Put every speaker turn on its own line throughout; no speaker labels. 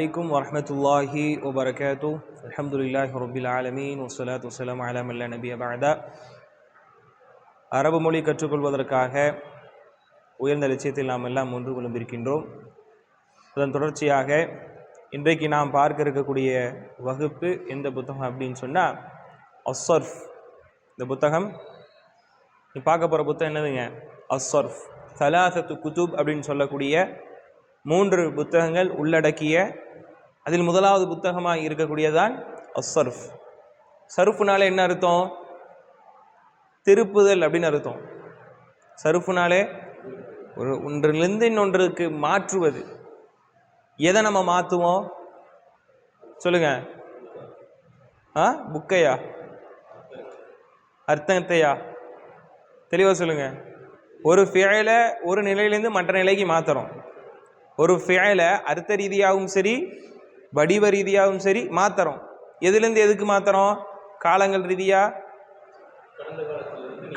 السلام عليكم ورحمة الله وبركاته الحمد لله رب العالمين والصلاة والسلام على من لا نبي بعد அரபு மொழி கற்றுக்கொள்வதற்காக உயர்ந்த லட்சியத்தில் நாம் எல்லாம் ஒன்று கொள்ளிருக்கின்றோம் அதன் தொடர்ச்சியாக இன்றைக்கு நாம் பார்க்க இருக்கக்கூடிய வகுப்பு எந்த புத்தகம் அப்படின்னு சொன்னால் அஸ்ஸர்ஃப் இந்த புத்தகம் நீ பார்க்க போகிற புத்தகம் என்னதுங்க அஸ்ஸர்ஃப் சலாசத்து குதுப் அப்படின்னு சொல்லக்கூடிய மூன்று புத்தகங்கள் உள்ளடக்கிய அதில் முதலாவது புத்தகமாக இருக்கக்கூடியதான் அசர்ஃப் சருஃப்னாலே என்ன அர்த்தம்? திருப்புதல் அப்படின்னு அர்த்தம். சருஃப்னாலே ஒரு ஒன்றிலிருந்து இன்னொன்றுக்கு மாற்றுவது. எதை நம்ம மாற்றுவோம்? சொல்லுங்க. ஆ? புக்கையா? அர்த்தத்தையா? தெளிவாக சொல்லுங்க. ஒரு ஃபேலை ஒரு நிலையிலேருந்து மற்ற நிலைக்கு மாற்றுறோம் ஒரு ஃபேலை அர்த்த ரீதியாகவும் சரி வடிவ ரீதியாகவும் சரி மாற்றுறோம் எதுலேருந்து எதுக்கு மாற்றுறோம் காலங்கள் ரீதியாக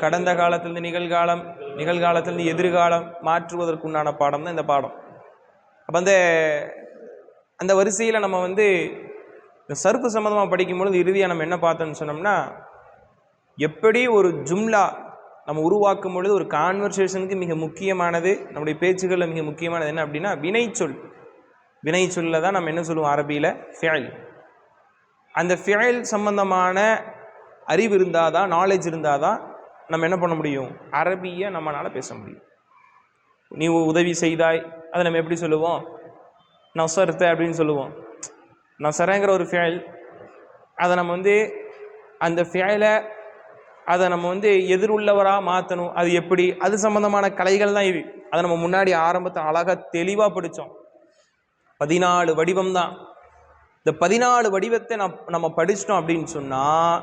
கடந்த காலத்திலிருந்து நிகழ்காலம் நிகழ்காலத்திலிருந்து எதிர்காலம் மாற்றுவதற்குண்டான பாடம் தான் இந்த பாடம். அப்போ அந்த அந்த வரிசையில் நம்ம வந்து இந்த சருப்பு சம்மந்தமாக படிக்கும்பொழுது இறுதியாக நம்ம என்ன பார்த்தோம்னு சொன்னோம்னா எப்படி ஒரு ஜும்லா நம்ம உருவாக்கும் பொழுது ஒரு கான்வர்சேஷனுக்கு மிக முக்கியமானது நம்முடைய பேச்சுகளில் மிக முக்கியமானது என்ன அப்படின்னா வினைச்சொல். வினைச்சொல்ல தான் நம்ம என்ன சொல்லுவோம் அரபியில்? ஃபியல் அந்த ஃபியல் சம்பந்தமான அறிவு இருந்தால் தான் நாலேஜ் இருந்தால் தான் நம்ம என்ன பண்ண முடியும்? அரபியை நம்மளால் பேச முடியும். நீ உதவி செய்தாய் அதை நம்ம எப்படி சொல்லுவோம்? நசர்த்த அப்படின்னு சொல்லுவோம். நசரங்கிற ஒரு ஃபியல் அதை நம்ம வந்து அந்த ஃபியலை அதை நம்ம வந்து எதிருள்ளவராக மாற்றணும் அது எப்படி? அது சம்மந்தமான கலைகள் தான் இது. அதை நம்ம முன்னாடி ஆரம்பத்தை அழகாக தெளிவாக படித்தோம் பதினாலு வடிவம் தான் இந்த பதினாலு வடிவத்தை நம் நம்ம படிச்சிட்டோம் அப்படின்னு சொன்னால்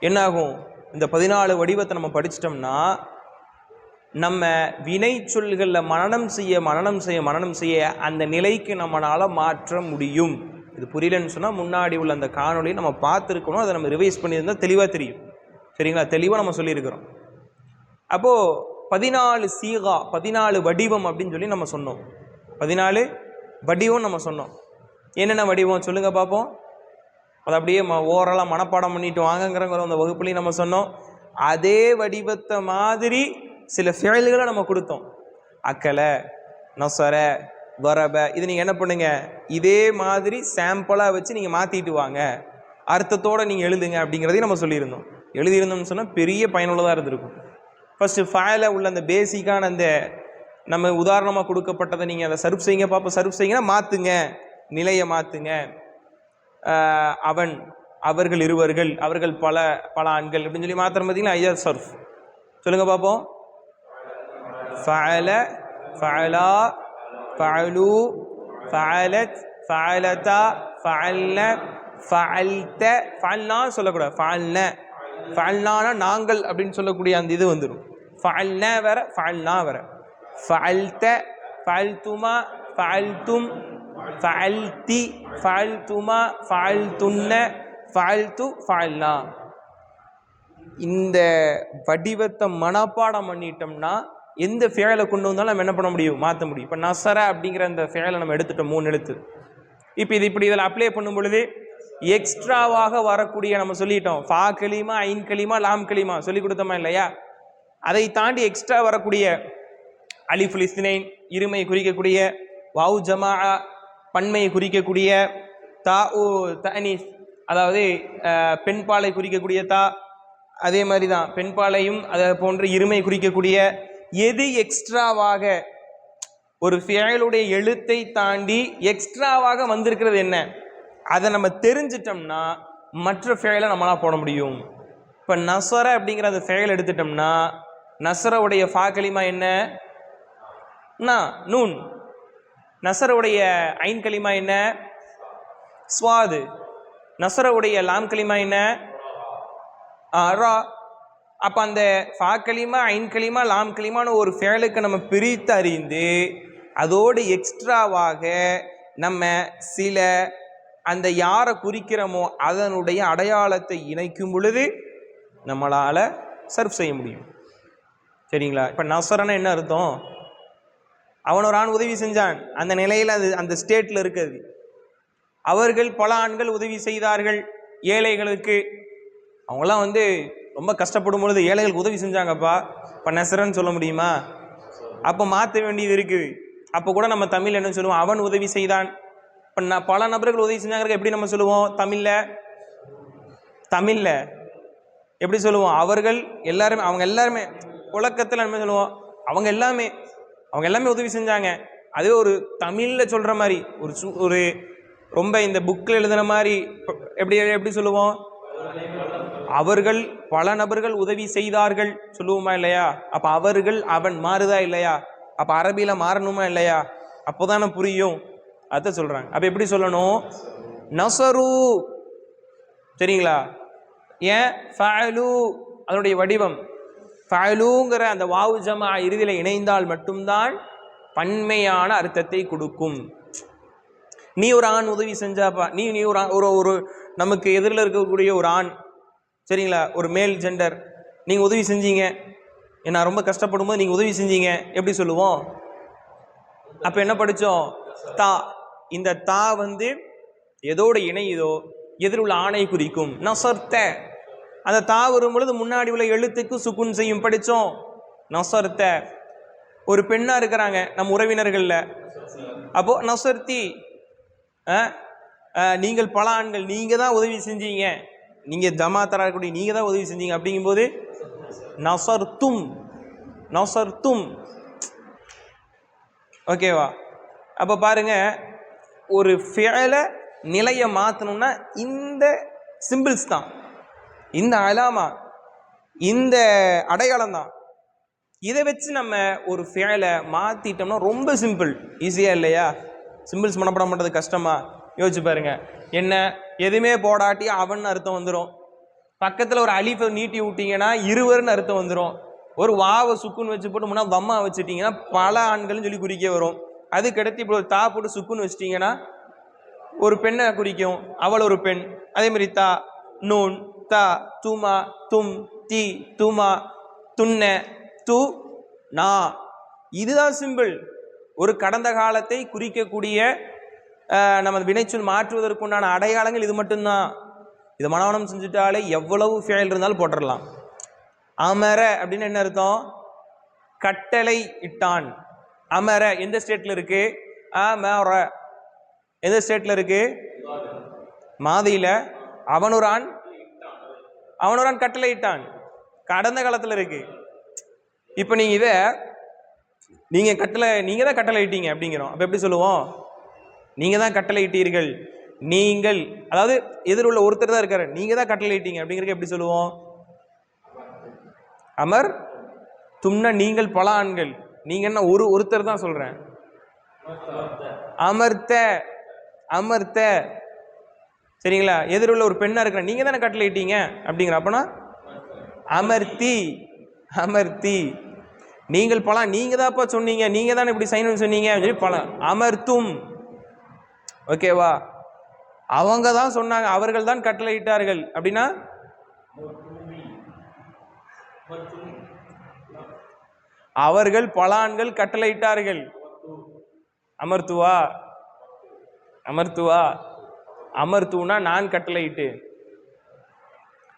என்னாகும்? இந்த பதினாலு வடிவத்தை நம்ம படிச்சிட்டோம்னா நம்ம வினை சொல்களில் மனநம் செய்ய மனநம் செய்ய மனநம் செய்ய அந்த நிலைக்கு நம்மளால் மாற்ற முடியும். இது புரியலன்னு சொன்னால் முன்னாடி உள்ள அந்த காணொலியை நம்ம பார்த்துருக்கணும். அதை நம்ம ரிவைஸ் பண்ணியிருந்தால் தெளிவாக தெரியும். சரிங்களா? தெளிவாக நம்ம சொல்லியிருக்கிறோம். அப்போது பதினாலு சீகா பதினாலு வடிவம் அப்படின்னு சொல்லி நம்ம சொன்னோம். பதினாலு வடிவம் நம்ம சொன்னோம். என்னென்ன வடிவம் சொல்லுங்கள் பார்ப்போம். அதை அப்படியே ம ஓரளவு மனப்பாடம் பண்ணிட்டு வாங்கங்கிறங்கிற அந்த வகுப்புலையும் நம்ம சொன்னோம். அதே வடிவத்தை மாதிரி சில செயல்களை நம்ம கொடுத்தோம். அக்கலை நொசர வரப இது நீங்கள் என்ன பண்ணுங்கள் இதே மாதிரி சாம்பிளாக வச்சு நீங்கள் மாற்றிட்டு வாங்க. அர்த்தத்தோடு நீங்கள் எழுதுங்க அப்படிங்கிறதையும் நம்ம சொல்லியிருந்தோம். எழுதியிருந்தோம்னு சொன்னால் பெரிய பயனுள்ளதாக இருந்திருக்கும். ஃபஸ்ட்டு ஃபைல உள்ள அந்த பேசிக்கான அந்த நம்ம உதாரணமாக கொடுக்கப்பட்டதை நீங்கள் அதை சர்வ் செய்யுங்க பார்ப்போம். சர்வ் செய்யுங்கன்னா மாற்றுங்க நிலையை மாற்றுங்க அவன் அவர்கள் இருவர்கள் அவர்கள் பல பல ஆண்கள் அப்படின்னு சொல்லி மாத்திரம் பார்த்தீங்களா ஐயா சர்ஃப் சொல்லுங்க பார்ப்போம். ஃபஅல ஃபஅலா ஃபஅலு ஃபஅலத் ஃபஅலதா ஃபஅல்ன ஃபஅல்த ஃபஅல்னா சொல்லக்கூடாது. ஃபஅல்ன ஃபஅல்னானா நாங்கள் அப்படின்னு சொல்லக்கூடிய அந்த இது வந்துடும் ஃபஅல்ன வேற ஃபஅல்னா வேற. ஃபால்த ஃபால்துமா ஃபால்தும் ஃபால்தி ஃபால்துமா ஃபால்துன்ன ஃபால்து ஃபால்னா இந்த வடிவத்தை மனப்பாடம் பண்ணிட்டோம்னா எந்த ஃபேலை கொண்டு வந்தாலும் நம்ம என்ன பண்ண முடியும்? மாற்ற முடியும். இப்போ நசர அப்படிங்கிற அந்த ஃபேலை நம்ம எடுத்துட்டோம் மூணு எழுத்து. இப்போ இது இப்படி இதில் அப்ளை பண்ணும் பொழுது எக்ஸ்ட்ராவாக வரக்கூடிய நம்ம சொல்லிட்டோம். ஃபா களிமா ஐன் களிமா லாம் களிமா சொல்லி கொடுத்தோமா இல்லையா? அதை தாண்டி எக்ஸ்ட்ரா வரக்கூடிய அலிஃபுல் இஸ்னைன் இருமை குறிக்கக்கூடிய வாவு ஜமா பன்மையை குறிக்கக்கூடிய தா ஓ தனீஸ் அதாவது பெண்பாலை குறிக்கக்கூடிய தா அதே மாதிரி தான் பெண்பாலையும் அதை போன்ற இருமை குறிக்கக்கூடிய எது எக்ஸ்ட்ராவாக ஒரு ஃபேலுடைய எழுத்தை தாண்டி எக்ஸ்ட்ராவாக வந்திருக்கிறது என்ன? அதை நம்ம தெரிஞ்சிட்டோம்னா மற்ற ஃபேலை நம்மளால் போட முடியும். இப்போ நசர அப்படிங்கிற அந்த ஃபேல் எடுத்துட்டோம்னா நசரவுடைய ஃபா என்ன? நா நூன். நசருடைய ஐன் களிமா என்ன? ஸ்வாது. நசரவுடைய லாம் களிமா என்ன? ரா. அப்போ அந்த ஃபா களிமா ஐன் களிமா லாம் களிமான்னு ஒரு ஃபேலுக்கு நம்ம பிரித்து அறிந்து அதோடு எக்ஸ்ட்ராவாக நம்ம சில அந்த யாரை குறிக்கிறோமோ அதனுடைய அடையாளத்தை இணைக்கும் பொழுது நம்மளால் சர்வ் செய்ய முடியும். சரிங்களா? இப்போ நசரன்னா என்ன அர்த்தம்? அவன் ஒரு ஆண் உதவி செஞ்சான். அந்த நிலையில் அது அந்த ஸ்டேட்டில் இருக்குது. அவர்கள் பல ஆண்கள் உதவி செய்தார்கள் ஏழைகளுக்கு. அவங்களாம் வந்து ரொம்ப கஷ்டப்படும் பொழுது ஏழைகளுக்கு உதவி செஞ்சாங்கப்பா. இப்போ நெசரன்னு சொல்ல முடியுமா? அப்போ மாற்ற வேண்டியது இருக்குது. அப்போ கூட நம்ம தமிழ் என்ன சொல்லுவோம்? அவன் உதவி செய்தான். இப்போ நான் பல நபர்கள் உதவி செஞ்சாங்க எப்படி நம்ம சொல்லுவோம்? தமிழில்? தமிழில். எப்படி சொல்லுவோம்? அவர்கள் எல்லாருமே அவங்க எல்லாருமே புழக்கத்தில் நம்ம சொல்லுவோம். அவங்க எல்லாமே அவங்க எல்லாமே உதவி செஞ்சாங்க. அதே ஒரு தமிழில் சொல்கிற மாதிரி ஒரு சு ஒரு ரொம்ப இந்த புக்கில் எழுதுன மாதிரி எப்படி எப்படி சொல்லுவோம்? அவர்கள் பல நபர்கள் உதவி செய்தார்கள் சொல்லுவோமா இல்லையா? அப்போ அவர்கள் அவன் மாறுதா இல்லையா? அப்போ அரபியில் மாறணுமா இல்லையா? அப்போதானே புரியும். அதை சொல்கிறாங்க அப்போ எப்படி சொல்லணும்? நசரு. சரிங்களா? ஏன்? ஃபாலு அதனுடைய வடிவம். ஃபஅலுங்கிற அந்த வாவு ஜமா இறுதியில் இணைந்தால் மட்டும்தான் பன்மையான அர்த்தத்தை கொடுக்கும். நீ ஒரு ஆண் உதவி செஞ்சாப்பா? நீ நீ ஒரு ஆண்- ஒரு ஒரு நமக்கு எதிரில் இருக்கக்கூடிய ஒரு ஆண் சரிங்களா? ஒரு மேல் ஜெண்டர் நீங்கள் உதவி செஞ்சீங்க. நான் ரொம்ப கஷ்டப்படும் போது நீங்கள் உதவி செஞ்சீங்க. எப்படி சொல்லுவோம்? அப்போ என்ன படித்தோம் தா. இந்த தா வந்து எதோட இணையுதோ எதிர் உள்ள ஆணை குறிக்கும். நசர்த்த அந்த தா வரும் பொழுது முன்னாடி உள்ள எழுத்துக்கு சுக்குன் செய்யும் படித்தோம். நசர்த்த. ஒரு பெண்ணாக இருக்கிறாங்க நம்ம உறவினர்களில். அப்போ நசர்த்தி நீங்கள் பல ஆண்கள் நீங்கள் தான் உதவி செஞ்சீங்க. நீங்கள் ஜமாத்தரா இருக்கக்கூடிய நீங்கள் தான் உதவி செஞ்சீங்க. அப்படிங்கும்போது நசர்த்தும் நசர்த்தும். ஓகேவா அப்போ பாருங்க ஒரு ஃபேலை நிலையை மாற்றணும்னா இந்த சிம்பிள்ஸ் தான். இந்த அலாமா இந்த அடையாளம் தான் இதை வச்சு நம்ம ஒரு ஃபேலை மாற்றிட்டோம்னா ரொம்ப சிம்பிள் ஈஸியாக இல்லையா? சிம்பிள்ஸ் மனப்படம் பண்ணுறது கஷ்டமா? யோசிச்சு பாருங்க. என்ன? எதுவுமே போடாட்டி அவன் அர்த்தம் வந்துடும் பக்கத்தில் ஒரு அலிஃபை நீட்டி விட்டிங்கன்னா இருவர்னு அர்த்தம் வந்துடும் ஒரு வாவை சுக்குன்னு வச்சு போட்டு முன்னா வம்மா வச்சுட்டிங்கன்னா பல ஆண்கள்னு சொல்லி குறிக்க வரும். அதுக்கடுத்து இப்போ ஒரு தா போட்டு சுக்குன்னு வச்சிட்டிங்கன்னா ஒரு பெண்ணை குறிக்கும். அவள் ஒரு பெண். அதே மாதிரி தா நூன் தா துமா தும் தி துமா துன்ன து நா. இதுதான் சிம்பிள் ஒரு கடந்த காலத்தை குறிக்கக்கூடிய நமது வினைச்சொல் மாற்றுவதற்குண்டான அடையாளங்கள் இது மட்டும்தான். இது மனவனம் செஞ்சுட்டாலே எவ்வளவு ஃபெயில் இருந்தாலும் போட்டுடலாம் அமர அப்படின்னு என்ன அர்த்தம்? கட்டளை இட்டான். அமர எந்த ஸ்டேட்ல இருக்கு? அமர. எந்த ஸ்டேட்ல இருக்கு? மாதியில அவனுரான் அவனுரான் கட்டளையிட்டான். கடந்த காலத்தில் இருக்கு. இப்போ நீங்க இதை நீங்க கட்டளை நீங்க தான் கட்டளை இட்டீங்க அப்படிங்கிறோம். அப்ப எப்படி சொல்லுவோம்? நீங்க தான் கட்டளை இட்டீர்கள் நீங்கள் அதாவது எதிர் உள்ள ஒருத்தர் தான் இருக்காரு. நீங்க தான் கட்டளை இட்டீங்க எப்படி சொல்லுவோம்? அமர் தும்னா நீங்கள் பல ஆண்கள். நீங்க என்ன ஒரு ஒருத்தர் தான் சொல்றேன்? அமர்த்த அமர்த்த. சரிங்களா? எதிரில் ஒரு பெண்ணாக இருக்கிற நீங்கள் தானே கட்டளை இட்டீங்க? அப்படிங்கிற அப்போனா? அமர்த்தி அமர்த்தி. நீங்கள் பழம் நீங்கள் தான்ப்பா சொன்னீங்க நீங்கள் தானே இப்படி சைன் சொன்னீங்க சொல்லி பழம் அமர்த்தும். ஓகேவா அவங்க தான் சொன்னாங்க அவர்கள் தான் கட்டளையிட்டார்கள் அப்படின்னா? அவர்கள் பலான்கள் கட்டளையிட்டார்கள் அமர்த்துவா? அமர்த்துவா? அமர்த்துனா நான் கட்டளையிட்டு.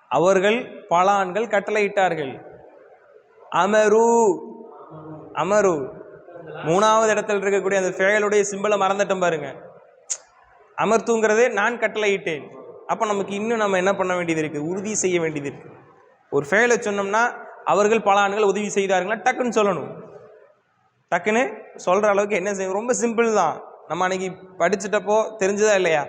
அவர்கள் பல ஆண்கள் கட்டளையிட்டார்கள். அமரு. அமரு. மூணாவது இடத்துல இருக்கக்கூடிய அந்த ஃபேலுடைய சிம்பிளை மறந்துட்டோம் பாருங்க. அமர்த்துங்கிறதே நான் கட்டளையிட்டேன். அப்போ நமக்கு இன்னும் நம்ம என்ன பண்ண வேண்டியது இருக்குது உறுதி செய்ய வேண்டியது இருக்குது ஒரு ஃபேலை சொன்னோம்னா அவர்கள் பல ஆண்டுகள் உதவி செய்தார்களா டக்குன்னு சொல்லணும். டக்குன்னு சொல்கிற அளவுக்கு என்ன செய்யும் ரொம்ப சிம்பிள் தான். நம்ம அன்னைக்கு படிச்சிட்டப்போ தெரிஞ்சதா இல்லையா?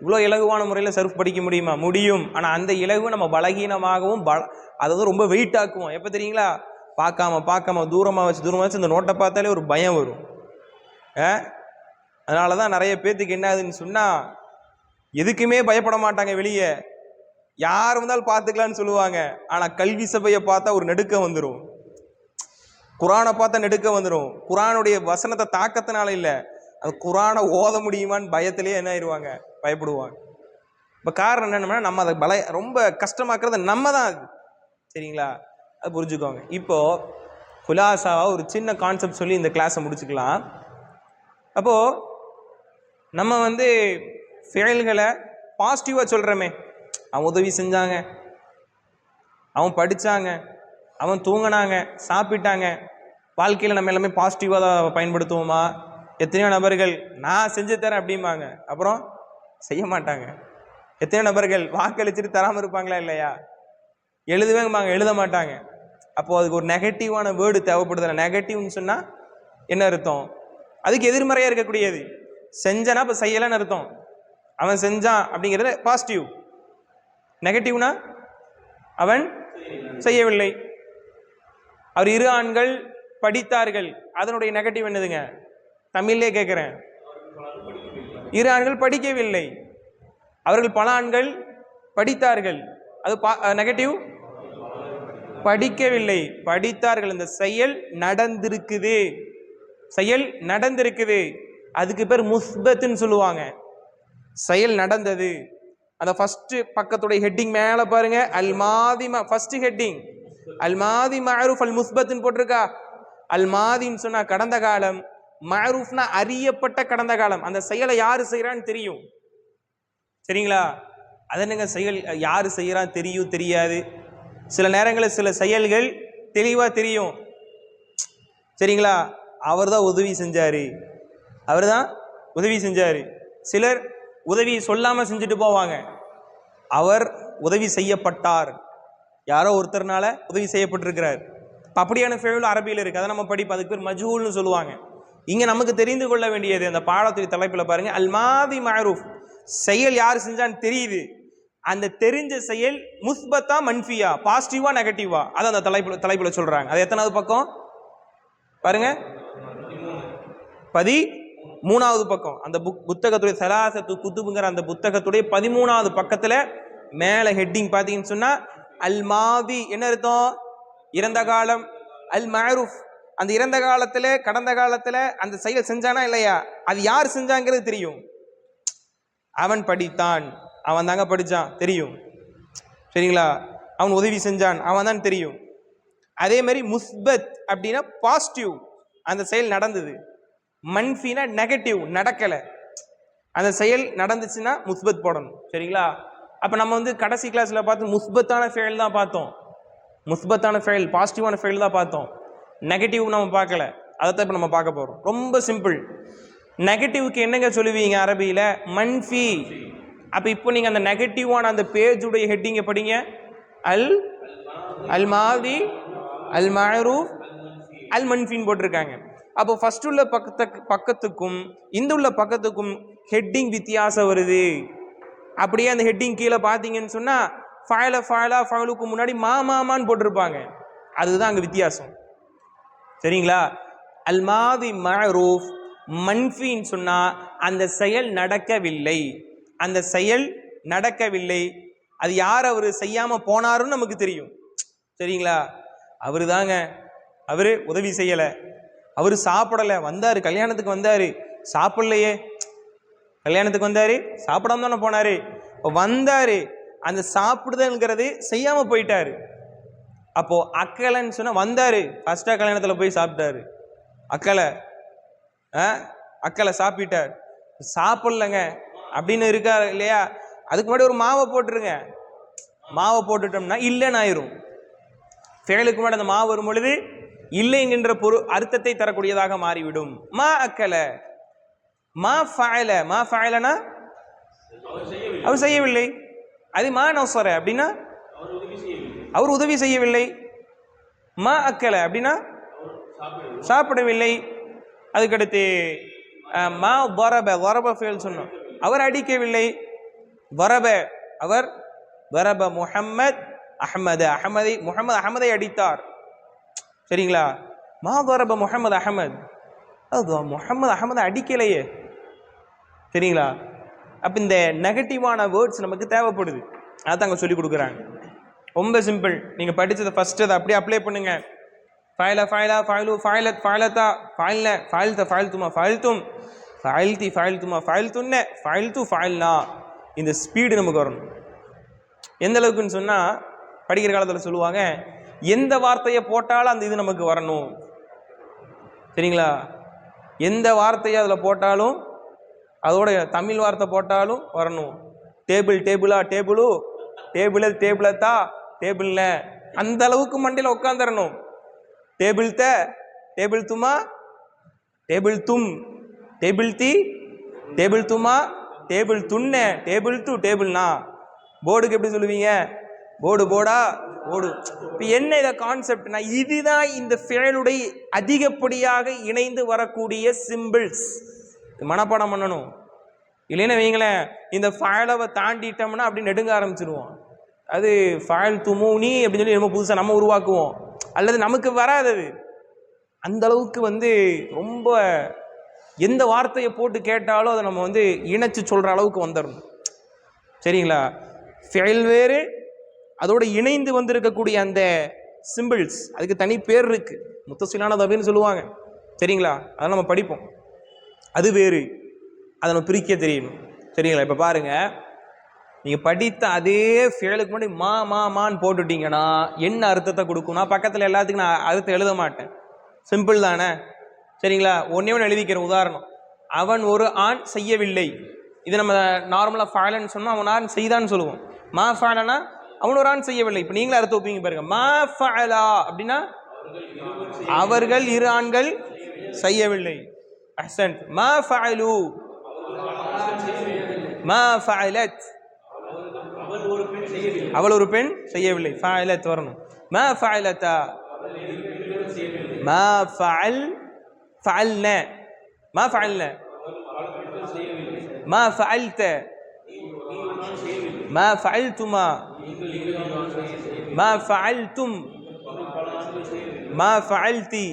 இவ்வளோ இலகுவான முறையில் சர்ஃப் படிக்க முடியுமா? முடியும். ஆனால் அந்த இலகு நம்ம பலகீனமாகவும் பல அதை வந்து ரொம்ப வெயிட் ஆக்குவோம். எப்போ தெரியுங்களா? பார்க்காம பார்க்காம தூரமாக வச்சு தூரமாக வச்சு இந்த நோட்டை பார்த்தாலே ஒரு பயம் வரும். ஆ? அதனால தான் நிறைய பேர்த்துக்கு என்ன ஆகுதுன்னு சொன்னால் எதுக்குமே பயப்பட மாட்டாங்க வெளியே. யார் வந்தாலும் பார்த்துக்கலான்னு சொல்லுவாங்க. ஆனால் கல்வி சபையை பார்த்தா ஒரு நடுக்கம் வந்துடும் குரானை பார்த்தா நெடுக்க வந்துடும் குரானுடைய வசனத்தை தாக்கத்தினால இல்லை. அது குரானை ஓத முடியுமான்னு பயத்திலே என்ன ஆயிடுவாங்க பயப்படுவாங்க. இப்போ காரணம் என்னன்னா நம்ம அதை பல ரொம்ப கஷ்டமாக்குறது நம்ம தான் சரிங்களா? அது புரிஞ்சுக்கோங்க. இப்போது குலாசாவாக ஒரு சின்ன கான்செப்ட் சொல்லி இந்த கிளாஸை முடிச்சுக்கலாம். அப்போது நம்ம வந்து செயல்களை பாசிட்டிவாக சொல்கிறோமே அவன் உதவி செஞ்சாங்க. அவன் படித்தாங்க அவன் தூங்கினாங்க. சாப்பிட்டாங்க. வாழ்க்கையில் நம்ம எல்லாமே பாசிட்டிவாக தான் பயன்படுத்துவோமா? எத்தனையோ நபர்கள் நான் செஞ்சு தரேன் அப்படிம்பாங்க. அப்புறம் செய்ய மாட்டாங்க எத்தனை நபர்கள் வாக்களிச்சுட்டு தராமல் இருப்பாங்களா இல்லையா? எழுதுவேங்கம்பாங்க எழுத மாட்டாங்க. அப்போது அதுக்கு ஒரு நெகட்டிவான வேர்டு தேவைப்படுது நெகட்டிவ்னு சொன்னால் என்ன அர்த்தம்? அதுக்கு எதிர்மறையாக இருக்கக்கூடியது. செஞ்சனா இப்போ செய்யலைன்னு அர்த்தம். அவன் செஞ்சான் அப்படிங்கிறது பாசிட்டிவ் நெகட்டிவ்னா அவன் செய்யவில்லை. அவர் இரு ஆண்கள் படித்தார்கள். அதனுடைய நெகட்டிவ் என்னதுங்க? தமிழ்லே கேட்குறேன் இரு ஆண்கள் படிக்கவில்லை. அவர்கள் பல ஆண்கள் படித்தார்கள். அது நெகட்டிவ் படிக்கவில்லை. படித்தார்கள். இந்த செயல் நடந்திருக்குது. செயல் நடந்திருக்குது. அதுக்கு பேர் முஸ்பத்துன்னு சொல்லுவாங்க. செயல் நடந்தது. அந்த ஃபஸ்ட்டு பக்கத்துடைய ஹெட்டிங் மேலே பாருங்க. அல் மாதி ஃபஸ்ட்டு ஹெட்டிங் அல் மாதி மஅரூஃப் அல் முஸ்பத்துன்னு போட்டிருக்கா. அல் மாதின்னு சொன்னால் கடந்த காலம் மாரூஃப்னா அறியப்பட்ட கடந்த காலம். அந்த செயலை யார் செய்கிறான்னு தெரியும். சரிங்களா? அது என்னங்க செயல்? யார் செய்கிறான் தெரியும் தெரியாது. சில நேரங்களில் சில செயல்கள் தெளிவாக தெரியும். சரிங்களா? அவர் தான் உதவி செஞ்சார். அவர் தான் உதவி செஞ்சார். சிலர் உதவி சொல்லாமல் செஞ்சுட்டு போவாங்க. அவர் உதவி செய்யப்பட்டார். யாரோ ஒருத்தர்னால உதவி செய்யப்பட்டிருக்கிறார். இப்போ அப்படியான ஃபேவல் அரபியில் இருக்குது அதை நம்ம படிப்போம் அதுக்கு பேர் மஜூல்னு சொல்லுவாங்க. இங்கே நமக்கு தெரிந்து கொள்ள வேண்டியது அந்த பாடத்துறை தலைப்பில் பாருங்க. அல்மாதி மாரூஃப் செயல் யார் செஞ்சான்னு தெரியுது. அந்த தெரிஞ்ச செயல் முஸ்பத்தா மன்ஃபியா பாசிட்டிவா நெகட்டிவா அதை அந்த தலைப்பில் தலைப்பில் சொல்கிறாங்க அது எத்தனாவது பக்கம்? பாருங்க. பதி மூணாவது பக்கம். அந்த புக் புத்தகத்துடைய சலாசத்து குத்துபுங்கிற அந்த புத்தகத்துடைய பதிமூணாவது பக்கத்தில் மேலே ஹெட்டிங் பார்த்தீங்கன்னு சொன்னால் அல் மாதி என்ன அர்த்தம்? இறந்த காலம். அல் மஅரூஃப். அந்த இறந்த காலத்தில் கடந்த காலத்தில் அந்த செயல் செஞ்சானா இல்லையா? அது யார் செஞ்சாங்கிறது தெரியும். அவன் படித்தான். அவன் தாங்க படித்தான் தெரியும். சரிங்களா? அவன் உதவி செஞ்சான். அவன் தான் தெரியும். அதே மாதிரி முஸ்பத் அப்படின்னா பாசிட்டிவ் அந்த செயல் நடந்தது. மன்ஃபினா நெகட்டிவ் நடக்கலை. அந்த செயல் நடந்துச்சுன்னா முஸ்பத் போடணும். சரிங்களா? அப்போ நம்ம வந்து கடைசி கிளாஸில் பார்த்து முஸ்பத்தான ஃபெயில் தான் பார்த்தோம். முஸ்பத்தான ஃபெயில் பாசிட்டிவான ஃபெயில் தான் பார்த்தோம். நெகட்டிவ் நம்ம பார்க்கல. அதை தான் இப்போ நம்ம பார்க்க போகிறோம் ரொம்ப சிம்பிள் நெகட்டிவ்க்கு என்னங்க சொல்லுவீங்க அரபியில்? மன்ஃபி. அப்போ இப்போ நீங்கள் அந்த நெகட்டிவான அந்த பேஜுடைய ஹெட்டிங்கை படிங்க. அல் அல் மாதி அல் மஅரூஃப் அல் மன்ஃபின்னு போட்டிருக்காங்க. அப்போ ஃபர்ஸ்ட் உள்ள பக்கத்து பக்கத்துக்கும் இந்த உள்ள பக்கத்துக்கும் ஹெட்டிங் வித்தியாசம் வருது. அப்படியே அந்த ஹெட்டிங் கீழே பார்த்தீங்கன்னு சொன்னால் ஃபயல ஃபயலா ஃபயலுக்கு முன்னாடி மா மாமான்னு போட்டிருப்பாங்க. அதுதான் அங்கே வித்தியாசம். சரிங்களா அல்மாதி மாதி மன்ஃபின்னு சொன்னால் அந்த செயல் நடக்கவில்லை. அந்த செயல் நடக்கவில்லை. அது யார் அவர் செய்யாமல் போனாருன்னு நமக்கு தெரியும். சரிங்களா? அவர் தாங்க அவர் உதவி செய்யலை. அவர் சாப்பிடலை. வந்தார். கல்யாணத்துக்கு வந்தார். சாப்பிட்லையே. கல்யாணத்துக்கு வந்தார். சாப்பிடாம தானே போனார். வந்தார். அந்த சாப்பிடுதல்ங்கிறது செய்யாமல் போயிட்டார். அப்போ அக்கலைன்னு சொன்னால் வந்தார். ஃபஸ்ட்டாக கல்யாணத்தில் போய் சாப்பிட்டாரு. அக்கலை ஆ? அக்கலை சாப்பிட்டார். சாப்பிட்லங்க. அப்படின்னு இருக்காரு இல்லையா? அதுக்கு முன்னாடி ஒரு மாவை போட்டுருங்க. மாவை போட்டுட்டோம்னா இல்லைன்னு ஆயிரும். ஃபேலுக்கு முன்னாடி அந்த மாவு வரும் பொழுது இல்லை என்கின்ற பொரு அர்த்தத்தை தரக்கூடியதாக மாறிவிடும். மா அக்கல. மா ஃபயல மா ஃபயலனா அவர் செய்யவில்லை. அது மா நௌசர. அப்படின்னா? அவர் உதவி செய்யவில்லை. மா அக்கலை அப்படின்னா சாப்பிடவில்லை. அதுக்கடுத்து மா வரப வரப ஃபேல் சொன்னோம். அவர் அடிக்கவில்லை. வரப அவர் வரப முஹம்மத் அஹமது அஹமதை முகமது அஹமதை அடித்தார். சரிங்களா? மா வரப முகமது அஹமத். அது முஹம்மது அஹமதை அடிக்கலையே. சரிங்களா? அப்போ இந்த நெகட்டிவான வேர்ட்ஸ் நமக்கு தேவைப்படுது. அதை தாங்க சொல்லி கொடுக்குறாங்க. ரொம்ப சிம்பிள் நீங்கள் படித்ததை ஃபஸ்ட்டு அதை அப்படியே அப்ளை பண்ணுங்க. ஃபைலா ஃபைலா ஃபைலு ஃபைலத் ஃபைலத்தா ஃபைல்ல ஃபைல்த ஃபைல்துமா ஃபைல்தும் ஃபைல்தி ஃபைல்துமா ஃபைல்துன்ன ஃபைல்து ஃபைல்னா இந்த ஸ்பீடு நமக்கு வரணும். எந்த அளவுக்குன்னு சொன்னால் படிக்கிற காலத்தில் சொல்லுவாங்க எந்த வார்த்தையை போட்டாலும் அந்த இது நமக்கு வரணும். சரிங்களா? எந்த வார்த்தையை அதில் போட்டாலும் அதோட தமிழ் வார்த்தை போட்டாலும் வரணும். டேபிள் டேபிளா டேபிளு டேபிள் டேபிளத்தா டேபிள்ல அந்த அளவுக்கு மண்டையில் உட்காந்துடணும் டேபிள் த டேபிள் துமா டேபிள் தும் டேபிள் தி டேபிள் துமா டேபிள் துண்ண டேபிள் டு டேபிள்னா போர்டுக்கு எப்படி சொல்லுவீங்க? போர்டு போர்டா? போர்டு. இப்போ என்ன இதை கான்செப்ட்னா இதுதான் இந்த ஃபேலுடைய அதிகப்படியாக இணைந்து வரக்கூடிய சிம்பிள்ஸ். மனப்பாடம் பண்ணணும். இல்லைன்னா வைங்களேன் இந்த ஃபயலவை தாண்டிட்டோம்னா அப்படி நெடுங்க ஆரம்பிச்சிருவோம். அது ஃபயல் துமூனி அப்படின்னு சொல்லி நம்ம புதுசாக நம்ம உருவாக்குவோம். அல்லது நமக்கு வராது அது அந்த அளவுக்கு வந்து ரொம்ப எந்த வார்த்தையை போட்டு கேட்டாலும் அதை நம்ம வந்து இணைச்சு சொல்கிற அளவுக்கு வந்துடணும் சரிங்களா? ஃபெயில் வேறு அதோடு இணைந்து வந்திருக்கக்கூடிய அந்த சிம்பிள்ஸ் அதுக்கு தனி பேர் இருக்குது முத்தசிலானது அப்படின்னு சொல்லுவாங்க. சரிங்களா? அதை நம்ம படிப்போம். அது வேறு. அதை நம்ம பிரிக்க தெரியணும். சரிங்களா? இப்போ பாருங்கள் நீங்கள் படித்த அதே ஃபேலுக்கு முன்னாடி மா மா மான்னு போட்டுட்டீங்கன்னா என்ன அர்த்தத்தை கொடுக்கும்? நான் பக்கத்தில் எல்லாத்துக்கும் நான் அர்த்தம் எழுத மாட்டேன். சிம்பிள் தானே? சரிங்களா? ஒன்றே ஒன்று எழுதிக்கிறேன் உதாரணம். அவன் ஒரு ஆண் செய்யவில்லை. இது நம்ம நார்மலாக ஃபேலன்னு சொன்னால் அவன் ஆண் செய்தான்னு சொல்லுவோம். மா ஃபாலனா அவன் ஒரு ஆண் செய்யவில்லை. இப்போ நீங்களே அர்த்தம் வைப்பீங்க பாருங்க. மா ஃபாலா அப்படின்னா அவர்கள் இரு ஆண்கள் செய்யவில்லை. அஹ்சன்ட் மா ஃபாலு மா ஃபாலத் அவள் ஒரு பெண் செய்யவில்லை. ஃபஅலத் வரணும் மா ஃபஅலதா மா ஃபஅல் ஃபஅல்ன மா ஃபஅல்ன மா ஃபஅல்த மா ஃபஅல்துமா மா ஃபஅல்தும் மா ஃபஅல்தி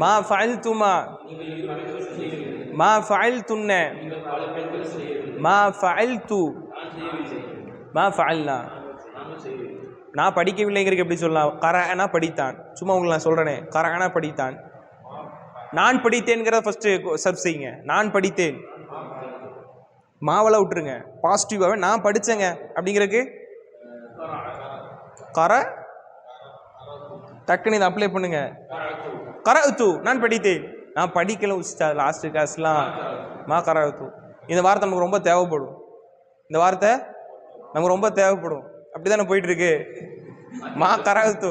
மா ஃபஅல்துமா மா ஃபஅல்துன்ன மா ஃபஅல்து மா ஃபஅல்னா. நான் படிக்கவில்லைங்கிறதுக்கு எப்படி சொல்லலாம்? கரகனா படித்தான். சும்மா உங்களுக்கு நான் சொல்கிறேனே கரகனா படித்தான். நான் படித்தேன்கிறத ஃபஸ்ட்டு சர்ச் செய்யுங்க. நான் படித்தேன். மாவளை விட்டுருங்க. பாசிட்டிவாகவே நான் படித்தேங்க. அப்படிங்கிறதுக்கு? கர? டக்குன்னு இதை அப்ளை பண்ணுங்க. கரத்து நான் படித்தேன். நான் படிக்கல உச்சிட்டா லாஸ்ட் கிளாஸ்லாம் மா கரத்து இந்த வார்த்தை நமக்கு ரொம்ப தேவைப்படும். இந்த வார்த்தை நமக்கு ரொம்ப தேவைப்படும். அப்படி தானே போயிட்டு இருக்கு மா கரகத்து.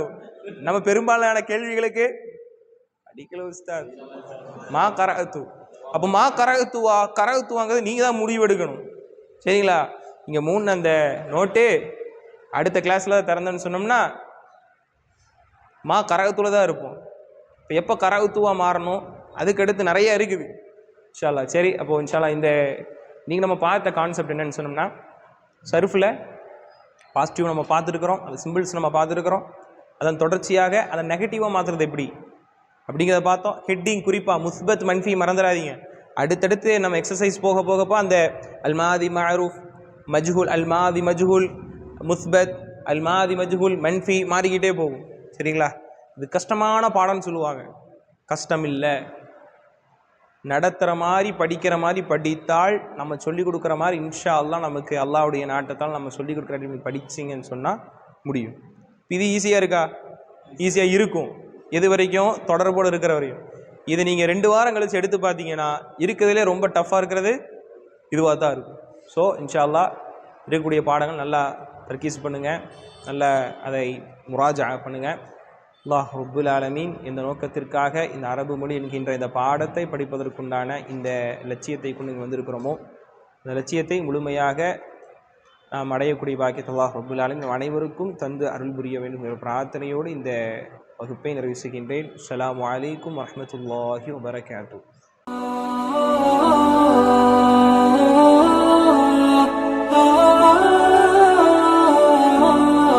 நம்ம பெரும்பாலான கேள்விகளுக்கு அடிக்கல உஸ்தாத். மா கரகத்து. அப்போ மா கரகத்துவா கரகத்துவாங்கிறது நீங்கள் தான் முடிவு எடுக்கணும். சரிங்களா? இங்கே மூணு அந்த நோட்டு அடுத்த கிளாஸில் திறந்தேன்னு சொன்னோம்னா மா கரகத்துல தான் இருப்போம். இப்போ எப்போ கரகத்துவா மாறணும்? அதுக்கடுத்து நிறைய இருக்குது. இன்ஷால்லா சரி அப்போ இன்ஷால்லா இந்த நீங்கள் நம்ம பார்த்த கான்செப்ட் என்னன்னு சொன்னோம்னா சர்ஃபில் பாசிட்டிவ் நம்ம பார்த்துருக்குறோம் அது சிம்பிள்ஸ் நம்ம பார்த்துருக்குறோம். அதன் தொடர்ச்சியாக அதை நெகட்டிவாக மாற்றுறது எப்படி? அப்படிங்கிறத பார்த்தோம். ஹெட்டிங் குறிப்பாக முஸ்பத் மன்ஃபி மறந்துடாதீங்க. அடுத்தடுத்து நம்ம எக்ஸசைஸ் போக போகப்போ அந்த அல்மாதி மஅரூஃப் மஜ்ஹூல் அல்மாதி மஜ்ஹூல் முஸ்பத் அல்மாதி மஜ்ஹூல் மன்ஃபி மாறிக்கிட்டே போகும். சரிங்களா? இது கஷ்டமான பாடம்னு சொல்லுவாங்க. கஷ்டம் இல்லை நடத்துகிற மாதிரி படிக்கிற மாதிரி படித்தால் நம்ம சொல்லிக் கொடுக்குற மாதிரி இன்ஷா நமக்கு அல்லாவுடைய நாட்டத்தால் நம்ம சொல்லிக் கொடுக்குற நீ படிச்சிங்கன்னு சொன்னால் முடியும். இது ஈஸியாக இருக்கா? ஈஸியாக இருக்கும். எது வரைக்கும்? தொடர்போடு இருக்கிற வரையும். இது நீங்கள் ரெண்டு வாரம் கழிச்சு எடுத்து பார்த்தீங்கன்னா இருக்கிறதுலே ரொம்ப டஃப்பாக இருக்கிறது இதுவாக தான் இருக்கும். ஸோ இன்ஷா இருக்கக்கூடிய பாடங்கள் நல்லா தர்க்கீஸ் பண்ணுங்கள் நல்லா அதை முராஜா பண்ணுங்கள் அல்லாஹ் ரபுல் ஆலமீன் இந்த நோக்கத்திற்காக இந்த அரபு மொழி என்கின்ற இந்த பாடத்தை படிப்பதற்குண்டான இந்த லட்சியத்தை கொண்டு இங்கே வந்திருக்கிறோமோ? இந்த லட்சியத்தை முழுமையாக நாம் அடையக்கூடிய பாக்கியத்தை அல்லாஹ் ரபுல் ஆலமீன் அனைவருக்கும் தந்து அருள் புரிய வேண்டும் என்ற பிரார்த்தனையோடு இந்த வகுப்பை நிறைவு செய்கின்றேன். அஸ்ஸலாமு அலைக்கும் வரஹ்மத்துல்லாஹி வபரகாத்துஹ்